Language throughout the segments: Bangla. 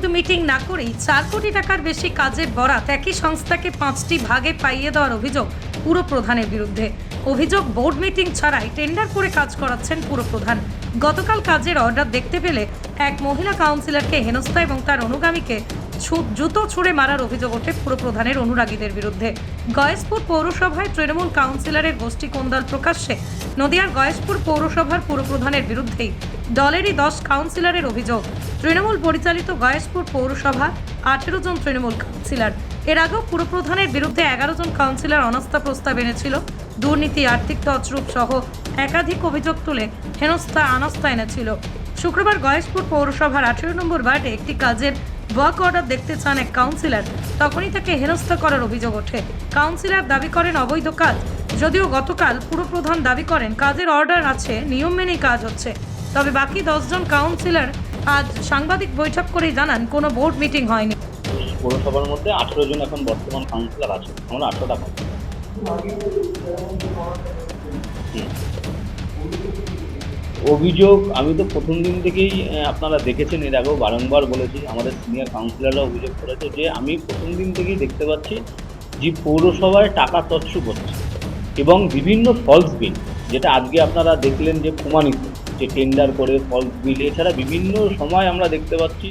বোর্ড মিটিং না করেই চার কোটি টাকার বেশি কাজের বরাত একই সংস্থাকে পাঁচটি ভাগে পাইয়ে দেওয়ার অভিযোগ পুরপ্রধানের বিরুদ্ধে। অভিযোগ, বোর্ড মিটিং ছাড়াই টেন্ডার করে কাজ করাচ্ছেন পুরপ্রধান। গতকাল কাজের অর্ডার দেখতে পেলে এক মহিলা কাউন্সিলরকে হেনস্থা এবং তার অনুগামীকে জুতো ছুঁড়ে মারার অভিযোগ ওঠে পুরপ্রধানের অনুরাগীদের বিরুদ্ধে। গয়েশপুর পৌরসভায় তৃণমূল কাউন্সিলরের গোষ্ঠী কোন্দল প্রকাশ্যে। নদিয়ার গয়েশপুর পৌরসভার পুরপ্রধানের বিরুদ্ধেই দলেরই দশ কাউন্সিলরের অভিযোগ। তৃণমূল পরিচালিত গয়েশপুর পৌরসভা আঠেরো জন তৃণমূল কাউন্সিলর এর আগেও পুরপ্রধানের বিরুদ্ধে এগারো জন কাউন্সিলর অনাস্থা প্রস্তাব এনেছিল। দুর্নীতি, আর্থিক তছরূপ সহ একাধিক অভিযোগ তুলে হেনস্থা আনাস্থা এনেছিল। শুক্রবার গয়েশপুর পৌরসভার আঠেরো নম্বর ওয়ার্ডে একটি কাজের ওয়ার্ক অর্ডার দেখতে চান এক কাউন্সিলর তখনই তাকে হেনস্থা করার অভিযোগ ওঠে। কাউন্সিলর দাবি করেন, অবৈধ কাজ। যদিও গতকাল পুরপ্রধান দাবি করেন, কাজের অর্ডার আছে, নিয়ম মেনেই কাজ হচ্ছে। তবে বাকি দশজন কাউন্সিলর আজ সাংবাদিক বৈঠক করেই জানান, কোনো বোর্ড মিটিং হয়নি। পৌরসভার মধ্যে আঠেরো জন এখন বর্তমান কাউন্সিলর আছে আমরা আঠেরোটা অভিযোগ, আমি তো প্রথম দিন থেকেই আপনারা দেখেছেন, এর আগেও বারংবার বলেছি, আমাদের সিনিয়র কাউন্সিলররা অভিযোগ করেছে যে, আমি প্রথম দিন থেকেই দেখতে পাচ্ছি যে পৌরসভায় টাকা তৎসুক হচ্ছে। এবং বিভিন্ন ফলস বিল যেটা আজকে আপনারা দেখলেন যে প্রমাণিত। যে টেন্ডার করে ফলস বিল এছাড়া বিভিন্ন সময় আমরা দেখতে পাচ্ছি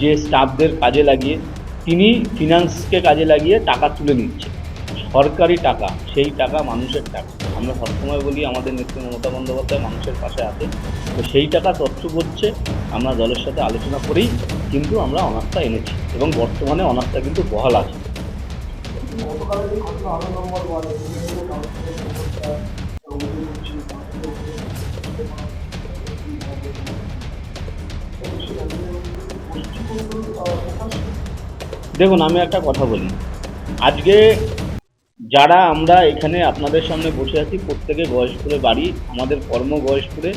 যে স্টাফদের কাজে লাগিয়ে, তিনি ফিনান্সকে কাজে লাগিয়ে টাকা তুলে নিচ্ছে। সরকারি টাকা, সেই টাকা মানুষের টাকা। আমরা সবসময় বলি, আমাদের নেত্রী মমতা বন্দ্যোপাধ্যায় মানুষের পাশে আছে। তো সেই টাকা তথ্য হচ্ছে আমরা দলের সাথে আলোচনা করেই কিন্তু আমরা অনাস্থা এনেছি এবং বর্তমানে অনাস্থা কিন্তু বহাল আছে। দেখুন, আমি একটা কথা বলি। আজকে যারা আমরা এখানে আপনাদের সামনে বসে আছি, প্রত্যেকে গয়েশপুরে বাড়ি, আমাদের কর্ম গয়েশপুরে,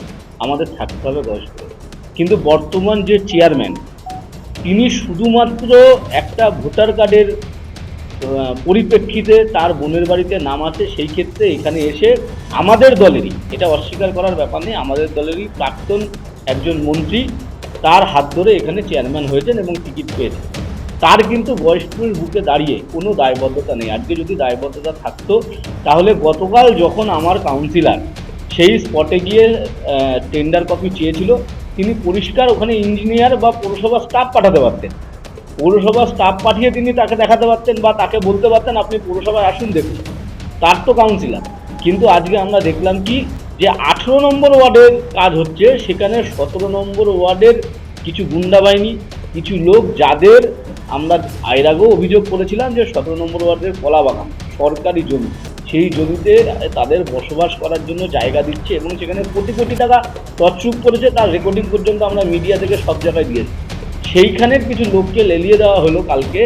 আমাদের থাকতে হবে গয়েশপুরে। কিন্তু বর্তমান যে চেয়ারম্যান তিনি শুধুমাত্র একটা ভোটার কার্ডের পরিপ্রেক্ষিতে তার বোনের বাড়িতে নাম আছে, সেই ক্ষেত্রে এখানে এসে আমাদের দলেরই, এটা অস্বীকার করার ব্যাপার নেই, আমাদের দলেরই প্রাক্তন একজন মন্ত্রী তার হাত ধরে এখানে চেয়ারম্যান হয়েছেন এবং টিকিট পেয়েছেন। তার কিন্তু বয়স্কের বুকে দাঁড়িয়ে কোনো দায়বদ্ধতা নেই। আজকে যদি দায়বদ্ধতা থাকতো, তাহলে গতকাল যখন আমার কাউন্সিলার সেই স্পটে গিয়ে টেন্ডার কপি চেয়েছিল, তিনি পরিষ্কার ওখানে ইঞ্জিনিয়ার বা পৌরসভা স্টাফ পাঠাতে পারতেন। পৌরসভা স্টাফ পাঠিয়ে তিনি তাকে দেখাতে পারতেন বা তাকে বলতে পারতেন, আপনি পৌরসভায় আসুন দেখুন। তার তো কাউন্সিলার কিন্তু আজকে আমরা দেখলাম কি, যে আঠেরো নম্বর ওয়ার্ডের কাজ হচ্ছে, সেখানে সতেরো নম্বর ওয়ার্ডের কিছু গুন্ডা বাহিনী, কিছু লোক যাদের আমরা এর আগেও অভিযোগ করেছিলাম যে সতেরো নম্বর ওয়ার্ডের কলা বাগান, সরকারি জমি। সেই জমিতে তাদের বসবাস করার জন্য জায়গা দিচ্ছে এবং সেখানে কোটি কোটি টাকা তৎসুপ করেছে, তার রেকর্ডিং পর্যন্ত আমরা মিডিয়া থেকে সব জায়গায় দিয়েছি। সেইখানের কিছু লোককে লেলিয়ে দেওয়া হলো কালকে,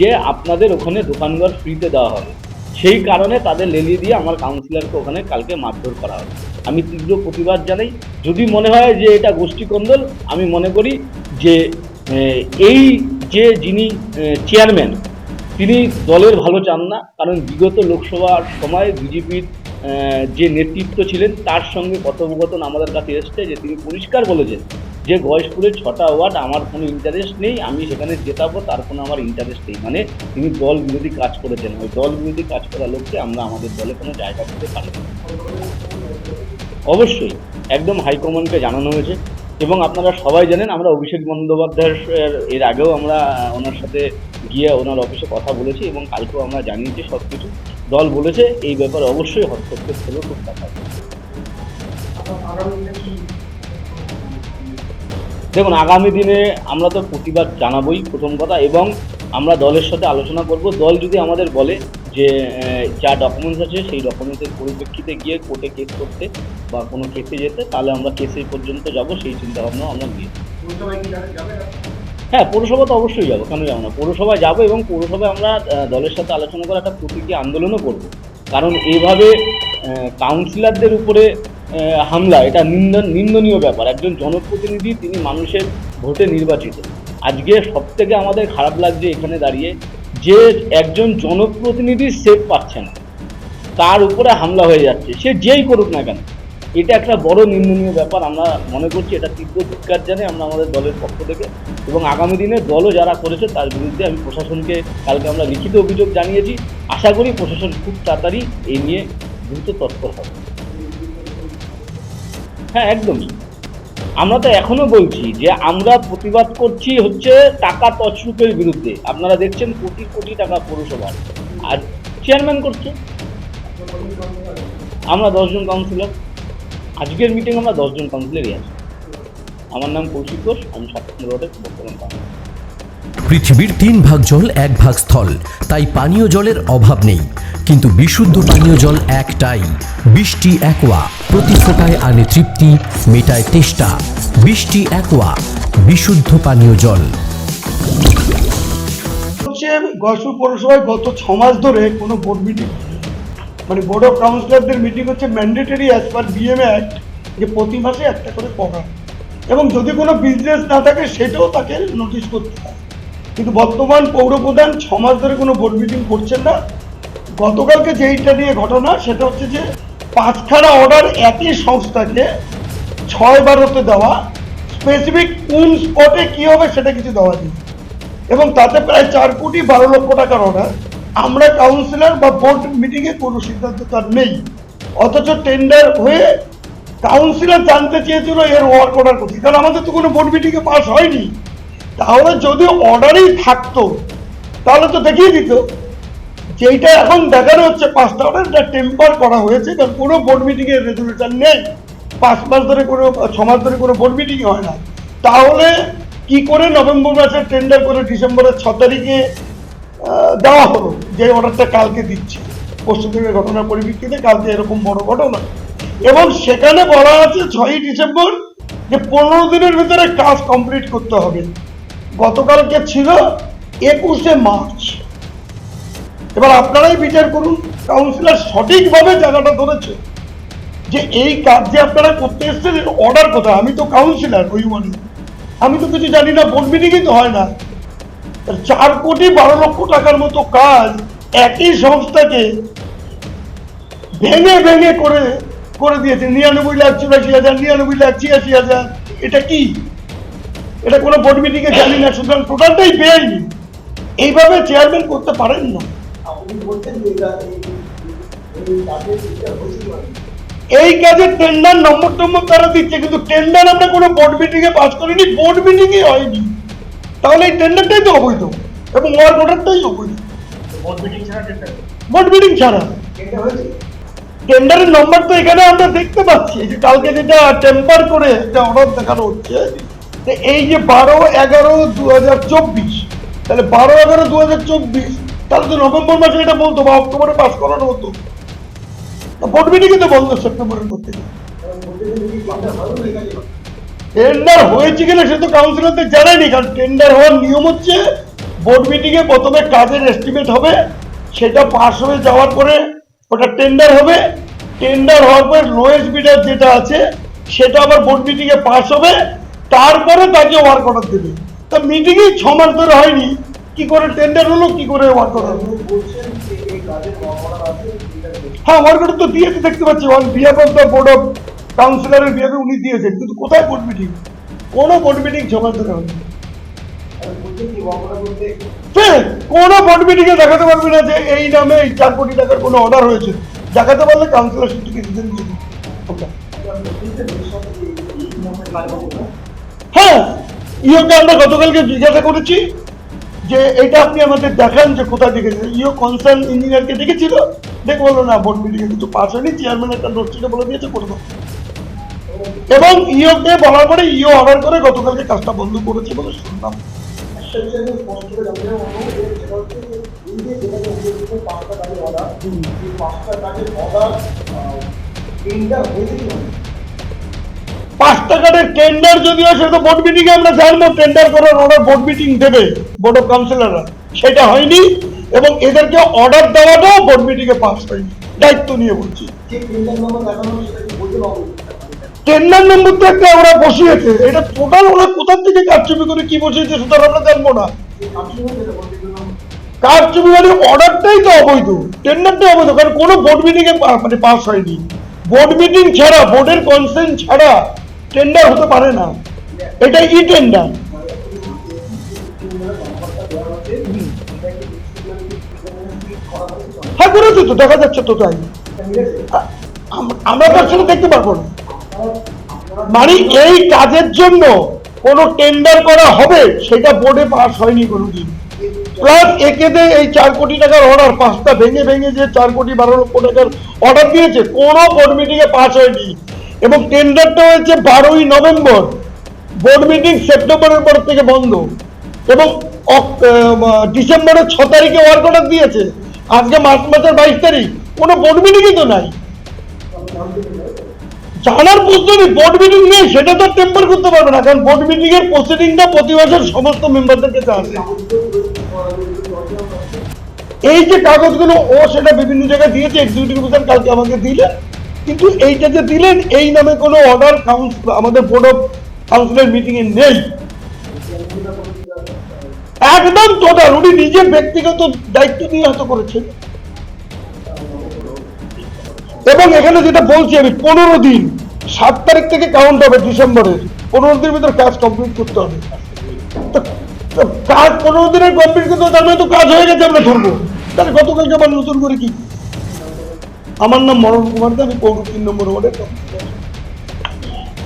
যে আপনাদের ওখানে দোকানঘর ফ্রিতে দেওয়া হবে। সেই কারণে তাদের লেলিয়ে দিয়ে আমার কাউন্সিলরকে ওখানে কালকে মারধর করা হবে। আমি তীব্র প্রতিবাদ জানাই। যদি মনে হয় যে এটা গোষ্ঠী কন্দল আমি মনে করি যে এই যে যিনি চেয়ারম্যান তিনি দলের ভালো চান না। কারণ বিগত লোকসভার সময় বিজেপির যে নেতৃত্ব ছিলেন, তার সঙ্গে কথোপকথন আমাদের কাছে এসছে যে তিনি পরিষ্কার বলেছেন যে গয়েশপুরের ছটা ওয়ার্ড, আমার কোনো ইন্টারেস্ট নেই, আমি সেখানে জেতাবো, তার কোনো আমার ইন্টারেস্ট নেই। মানে তিনি দল বিরোধী কাজ করেছেন। ওই দল বিরোধী কাজ করা লোককে আমরা আমাদের দলে কোনো জায়গা দিতে পারি অবশ্যই একদম হাইকমান্ডকে জানানো হয়েছে এবং আপনারা সবাই জানেন, আমরা অভিষেক বন্দ্যোপাধ্যায়ের এর আগেও আমরা ওনার সাথে গিয়ে ওনার অফিসে কথা বলেছি এবং কালকেও আমরা জানিয়েছি সব কিছু দল বলেছে এই ব্যাপারে অবশ্যই হস্তক্ষেপ হলেও খুব দেখা দেখুন, আগামী দিনে আমরা তো প্রতিবাদ জানাবোই প্রথম কথা এবং আমরা দলের সাথে আলোচনা করব। দল যদি আমাদের বলে যে যা ডকুমেন্টস আছে সেই ডকুমেন্টসের পরিপ্রেক্ষিতে গিয়ে কোর্টে কেস করতে বা কোনো কেসে যেতে, তাহলে আমরা কেসে পর্যন্ত যাব, সেই চিন্তা ভাবনা আমরা নিয়ে হ্যাঁ পৌরসভা তো অবশ্যই যাব, কেন যাব না? পৌরসভায় যাব এবং পৌরসভায় আমরা দলের সাথে আলোচনা করে একটা প্রতীকী আন্দোলনও করব। কারণ এইভাবে কাউন্সিলরদের উপরে হামলা, এটা নিন্দ, নিন্দনীয় ব্যাপার। একজন জনপ্রতিনিধি, তিনি মানুষের ভোটে নির্বাচিত। আজকে সব থেকে আমাদের খারাপ লাগছে এখানে দাঁড়িয়ে, যে একজন জনপ্রতিনিধি সেফ পাচ্ছে না। তার উপরে হামলা হয়ে যাচ্ছে। সে যেই করুক না কেন এটা একটা বড় নিন্দনীয় ব্যাপার। আমরা মনে করছি এটা তীব্র ধিক্কার জানে আমরা আমাদের দলের পক্ষ থেকে এবং আগামী দিনে দলও যারা করেছে তার বিরুদ্ধে আমি প্রশাসনকে কালকে আমরা লিখিত অভিযোগ জানিয়েছি। আশা করি প্রশাসন খুব তাড়াতাড়ি এই নিয়ে দ্রুত তৎপর হবে। হ্যাঁ একদমই আমরা তো এখনও বলছি যে আমরা প্রতিবাদ করছি হচ্ছে টাকা তছরূপের বিরুদ্ধে। আপনারা দেখছেন কোটি কোটি টাকা পৌরসভার। আর চেয়ারম্যান করছে। আমরা দশজন কাউন্সিলর আজকের মিটিং আমরা দশজন কাউন্সিলরই আছি। আমার নাম কৌশিক ঘোষ আমি সাতক্ষীরা রোডের বর্তমান কাউন্সিলর পৃথিবীর তিন ভাগ জল এক ভাগ স্থল। তাই পানীয় জলের অভাব নেই। কিন্তু বিশুদ্ধ পানীয় জল একটাই। বৃষ্টি একোয়া প্রতি ফোটায় আনে তৃপ্তি মেটায় তেষ্টা। বৃষ্টি একোয়া বিশুদ্ধ পানীয় জল। হচ্ছে পৌরসভায় গত ছ মাস ধরে কোনো বোর্ড মিটিং মানে বোর্ড অফ কাউন্সিলরদের মিটিং হচ্ছে mandatory as per BM act যে প্রতি মাসে একটা করে পড়া। এবং যদি কোনো বিজনেস না থাকে, সেটাও তাকে নোটিশ করতে হয়। কিন্তু বর্তমান পৌরপ্রধান ছ মাস ধরে কোনো বোর্ড মিটিং করছেন না। গতকালকে যেইটা নিয়ে ঘটনা, সেটা হচ্ছে যে পাঁচখানা অর্ডার একই সংস্থাকে ছয় বারোতে দেওয়া। স্পেসিফিক কোন স্পটে কী হবে, সেটা কিছু দেওয়া নেই। এবং তাতে প্রায় চার কোটি বারো লক্ষ টাকার অর্ডার আমরা কাউন্সিলর বা বোর্ড মিটিংয়ে কোনো সিদ্ধান্ত তার নেই। অথচ টেন্ডার হয়ে কাউন্সিলর জানতে চেয়েছিল এর ওয়ার্ক অর্ডার করতে। কারণ আমাদের তো কোনো বোর্ড মিটিংয়ে পাস হয়নি। তাহলে যদি অর্ডারই থাকতো, তাহলে তো দেখিয়ে দিত যেইটা এখন দেখানো হচ্ছে পাঁচটা অর্ডার এটা টেম্পার করা হয়েছে। কারণ কোনো বোর্ড মিটিংয়ের রেজলিউশন নেই। পাঁচ মাস ধরে কোনো, ছ মাস ধরে কোনো বোর্ড মিটিং হয় না। তাহলে কি করে নভেম্বর মাসের টেন্ডার করে ডিসেম্বরের ছ তারিখে দেওয়া হলো? যে অর্ডারটা কালকে দিচ্ছি। পশ্চিমবঙ্গের ঘটনার পরিপ্রেক্ষিতে কালকে এরকম বড় ঘটনা। এবং সেখানে বলা আছে ছয়ই ডিসেম্বর যে পনেরো দিনের ভিতরে কাজ কমপ্লিট করতে হবে। গতকালকে ছিল একুশে মার্চ। এবার আপনারাই বিচার করুন, কাউন্সিলর সঠিকভাবে জায়গাটা ধরেছে যে এই কাজ যে আপনারা করতে এসছেন অর্ডার কোথায়? আমি তো কাউন্সিলর, ওই ওয়ার্ডে। আমি তো কিছু জানি না বোর্ড মিটিংই তো হয় না। চার কোটি বারো লক্ষ টাকার মতো কাজ একই সংস্থাকে ভেঙে ভেঙে করে করে দিয়েছে। নিরানব্বই লাখ, চুরাশি হাজার, নিরানব্বই লাখ, ছিয়াশি হাজার। এটা কি? এটা কোনো বোর্ড মিটিংয়ে জানি না, সুতরাং টোটালটাই বেআইনি এইভাবে চেয়ারম্যান করতে পারেন না। এই কাজে টেন্ডার নম্বর টম্বর তারা দিচ্ছে, কিন্তু টেন্ডার আমরা কোনো বোর্ড মিটিংয়ে পাস করিনি বোর্ড মিটিংই হয়নি। তাহলে এই টেন্ডারটাই তো অবৈধ এবং ওয়ার্ক অর্ডারটাই অবৈধ। বোর্ড মিটিং ছাড়া টেন্ডারের নম্বর তো এখানে আমরা দেখতে পাচ্ছি। যে কালকে যেটা টেম্পার করে একটা অর্ডার দেখানো হচ্ছে যে এই যে বারো এগারো দু হাজার চব্বিশ তাহলে বারো এগারো দু হাজার চব্বিশ তাহলে তো নভেম্বর মাসে এটা বলতো বা অক্টোবরে পাস করানো হতো। বোর্ড মিটিংই তো বন্ধ সেপ্টেম্বরের মধ্যে। টেন্ডার হয়েছে কিনা সে তো কাউন্সিলরদের জানায়নি, কারণ টেন্ডার হওয়ার নিয়ম হচ্ছে বোর্ড মিটিংয়ে প্রথমে কাজের এস্টিমেট হবে, সেটা পাস হয়ে যাওয়ার পরে ওটা টেন্ডার হবে। টেন্ডার হওয়ার পর লোয়েস্ট বিডার যেটা আছে, সেটা আবার বোর্ড মিটিংয়ে পাস হবে, তারপরে তাকে ওয়ার্ক অর্ডার দেবে। তা মিটিংই ছ মাস ধরে হয়নি, কি করে টেন্ডার হলো, কি করে ওয়ার্ক অর্ডার হলো? হ্যাঁ ওয়ার্ক অর্ডার তো দিয়েছে দেখতে পাচ্ছি বোর্ড অফ কাউন্সিলরের বিহাফে উনি দিয়েছেন কিন্তু কোথায় বোর্ড মিটিং কোনো বোর্ড মিটিং মাস ধরে হয়নি। হ্যাঁ, কোনো বোর্ড মিটিং এ দেখাতে পারবে না যে এই নামে এই চার কোটি টাকার কোনো অর্ডার হয়েছে। দেখাতে পারলে কাউন্সিলর সেটিকে রিজেন দিয়ে হ্যাঁ ইওকে আমরা গতকালকে জিজ্ঞাসা করেছি যে এটা আপনি আমাদের দেখান যে কোথায় দেখেছেন। ইও কনসার্ন ইঞ্জিনিয়ারকে দেখেছিল দেখ বলল না বোর্ড মিটিংয়ে কিছু পাস হয়নি। চেয়ারম্যান একটা নোট বলে দিয়েছে করে এবং ইওকে বলার পরে ইও অর্ডার করে গতকালকে কাজটা বন্ধ করেছে বলে শুনলাম। টেন্ডার যদি হয় সেটা বোর্ড মিটিং আমরা জানব টেন্ডার করার অর্ডার বোর্ড মিটিং দেবে বোর্ড অফ কাউন্সিলররা সেটা হয়নি এবং এদেরকে অর্ডার দেওয়াটাও বোর্ড মিটিং এ পাস হয়নি। দায়িত্ব নিয়ে বলছি। টেন্ডার নম্বর তো একটা ওরা বসিয়েছে। এটা টোটাল ওরা কোথা থেকে কারচুপি করে কি বসিয়েছে সেটা আমরা জানব না। কারচুপি মানে অর্ডারটাই তো অবৈধ টেন্ডারটাই অবৈধ, কারণ কোনো বোর্ড মিটিং এ পা- মানে পাস হয়নি। বোর্ড মিটিং ছাড়া বোর্ডের কনসেন্ট ছাড়া টেন্ডার হতে পারে না। এটা ই টেন্ডার হ্যাঁ করেছে তো, দেখা যাচ্ছে তো তাই। আম- আমরা তার সাথে দেখতে পারব না। মানে এই কাজের জন্য কোনো টেন্ডার করা হবে সেটা বোর্ডে পাস হয়নি কোনোদিন। প্লাস একেতে এই চার কোটি টাকার অর্ডার পাঁচটা ভেঙে ভেঙে যে চার কোটি বারো লক্ষ টাকার অর্ডার দিয়েছে কোনো বোর্ড মিটিংয়ে পাস হয়নি। এবং টেন্ডারটা হয়েছে বারোই নভেম্বর। বোর্ড মিটিং সেপ্টেম্বরের পর থেকে বন্ধ। এবং ডিসেম্বরের ছ তারিখে ওয়ার্ক অর্ডার দিয়েছে। আজকে মার্চ মাসের বাইশ তারিখ। কোনো বোর্ড মিটিংই তো নাই। জানার প্রশ্ন নেই বোর্ড মিটিং নেই, সেটা তো টেম্পার করতে পারবে না, কারণ বোর্ড মিটিং এর প্রসিডিংটা প্রতি মাসের সমস্ত মেম্বারদেরকে আসে এই যে কাগজগুলো ও সেটা বিভিন্ন জায়গায় দিয়েছে এক্সিকিউটিভ অফিসার কালকে আমাকে দিলেন কিন্তু এইটা যে দিলেন, এই নামে কোনো অর্ডার কাউন্সিল আমাদের বোর্ড অফ কাউন্সিলের মিটিং এ নেই। একদম টোটাল উনি নিজে ব্যক্তিগত দায়িত্ব নিয়ে হয়তো করেছেন। এবং এখানে যেটা বলছি আমি পনেরো দিন সাত তারিখ থেকে কাউন্ট হবে ডিসেম্বরের পনেরো দিনের ভিতরে কাজ কমপ্লিট করতে হবে। কাজ পনেরো দিনের কমপ্লিট করতে তার মানে তো কাজ হয়ে গেছে আমরা ধরবো। তাহলে গতকালকে আবার নতুন করে কি? আমার নাম মরণ কুমার দে, আমি পৌর তিন নম্বর ওয়ার্ডের।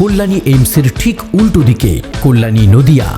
কল্যাণী এইমসের ঠিক উল্টো দিকে কল্যাণী নদিয়া।